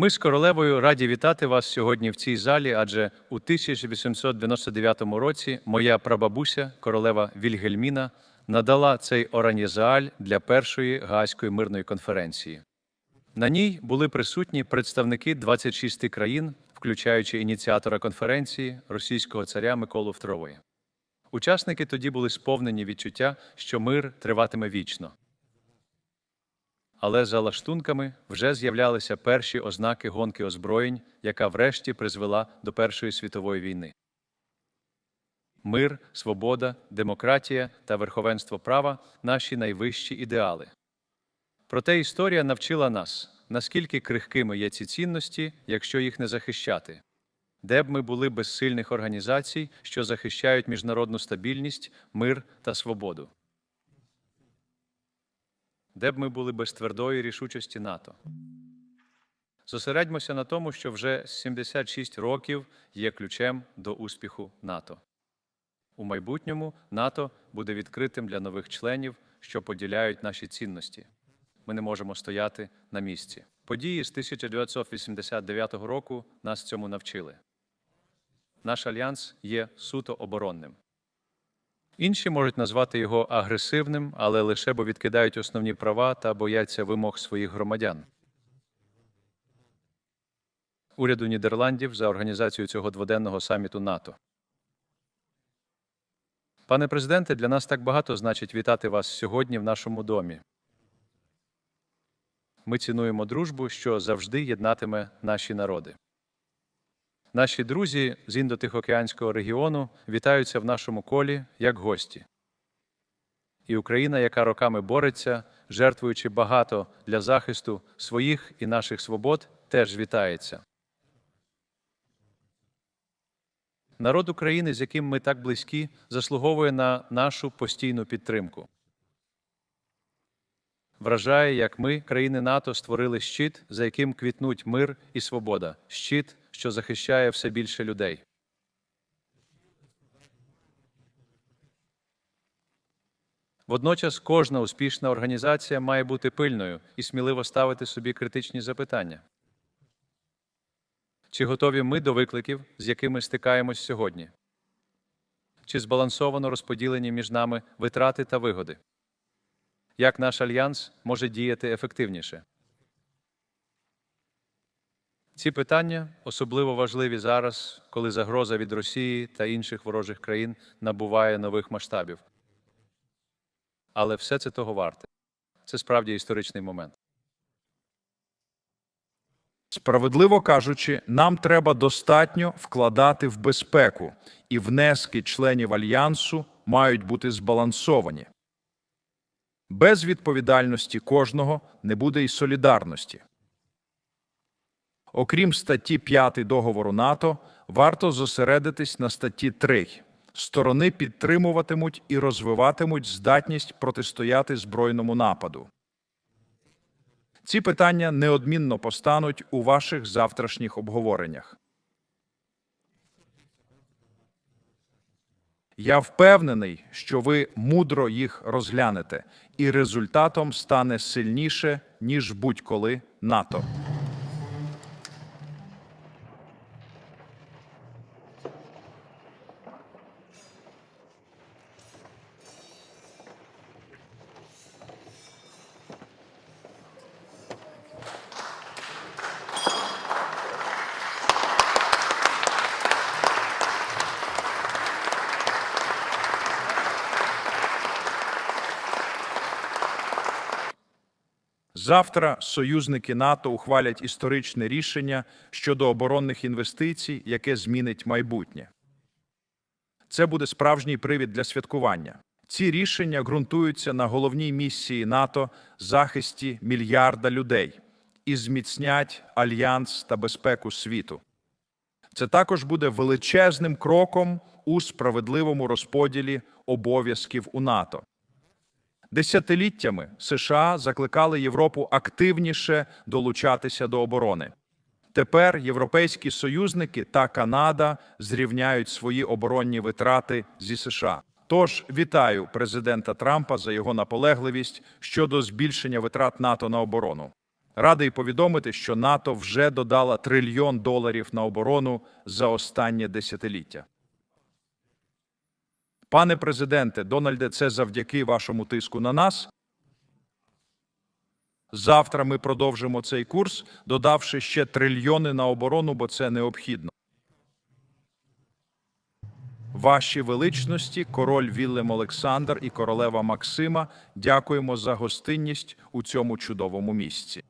Ми з королевою раді вітати вас сьогодні в цій залі, адже у 1899 році моя прабабуся, королева Вільгельміна, надала цей оранєзааль для першої Гаазької мирної конференції. На ній були присутні представники 26 країн, включаючи ініціатора конференції російського царя Миколу II. Учасники тоді були сповнені відчуття, що мир триватиме вічно. Але за лаштунками вже з'являлися перші ознаки гонки озброєнь, яка врешті призвела до Першої світової війни. Мир, свобода, демократія та верховенство права наші найвищі ідеали. Проте історія навчила нас, наскільки крихкими є ці цінності, якщо їх не захищати. Де б ми були без сильних організацій, що захищають міжнародну стабільність, мир та свободу? Де б ми були без твердої рішучості НАТО? Зосередьмося на тому, що вже 76 років є ключем до успіху НАТО. У майбутньому НАТО буде відкритим для нових членів, що поділяють наші цінності. Ми не можемо стояти на місці. Події з 1989 року нас цьому навчили. Наш альянс є суто оборонним. Інші можуть назвати його агресивним, але лише бо відкидають основні права та бояться вимог своїх громадян. Уряду Нідерландів за організацію цього дводенного саміту НАТО. Пане президенте, для нас так багато значить вітати вас сьогодні в нашому домі. Ми цінуємо дружбу, що завжди єднатиме наші народи. Наші друзі з індотихоокеанського регіону вітаються в нашому колі як гості. І Україна, яка роками бореться, жертвуючи багато для захисту своїх і наших свобод, теж вітається. Народ України, з яким ми так близькі, заслуговує на нашу постійну підтримку. Вражає, як ми, країни НАТО, створили щит, за яким квітнуть мир і свобода, щит, що захищає все більше людей. Водночас кожна успішна організація має бути пильною і сміливо ставити собі критичні запитання. Чи готові ми до викликів, з якими стикаємось сьогодні? Чи збалансовано розподілені між нами витрати та вигоди? Як наш альянс може діяти ефективніше? Ці питання особливо важливі зараз, коли загроза від Росії та інших ворожих країн набуває нових масштабів. Але все це того варте. Це справді історичний момент. Справедливо кажучи, нам треба достатньо вкладати в безпеку, і внески членів альянсу мають бути збалансовані. Без відповідальності кожного не буде й солідарності. Окрім статті 5 договору НАТО, варто зосередитись на статті 3. Сторони підтримуватимуть і розвиватимуть здатність протистояти збройному нападу. Ці питання неодмінно постануть у ваших завтрашніх обговореннях. Я впевнений, що ви мудро їх розглянете, і результатом стане сильніше, ніж будь-коли НАТО. Завтра союзники НАТО ухвалять історичне рішення щодо оборонних інвестицій, яке змінить майбутнє. Це буде справжній привід для святкування. Ці рішення ґрунтуються на головній місії НАТО захисті мільярда людей і зміцнять альянс та безпеку світу. Це також буде величезним кроком у справедливому розподілі обов'язків у НАТО. Десятиліттями США закликали Європу активніше долучатися до оборони. Тепер європейські союзники та Канада зрівняють свої оборонні витрати зі США. Тож вітаю президента Трампа за його наполегливість щодо збільшення витрат НАТО на оборону. Радий повідомити, що НАТО вже додала трильйон доларів на оборону за останнє десятиліття. Пане президенте, Дональде, це завдяки вашому тиску на нас. Завтра ми продовжимо цей курс, додавши ще трильйони на оборону, бо це необхідно. Ваші величності, король Віллем Олександр і королева Максима, дякуємо за гостинність у цьому чудовому місці.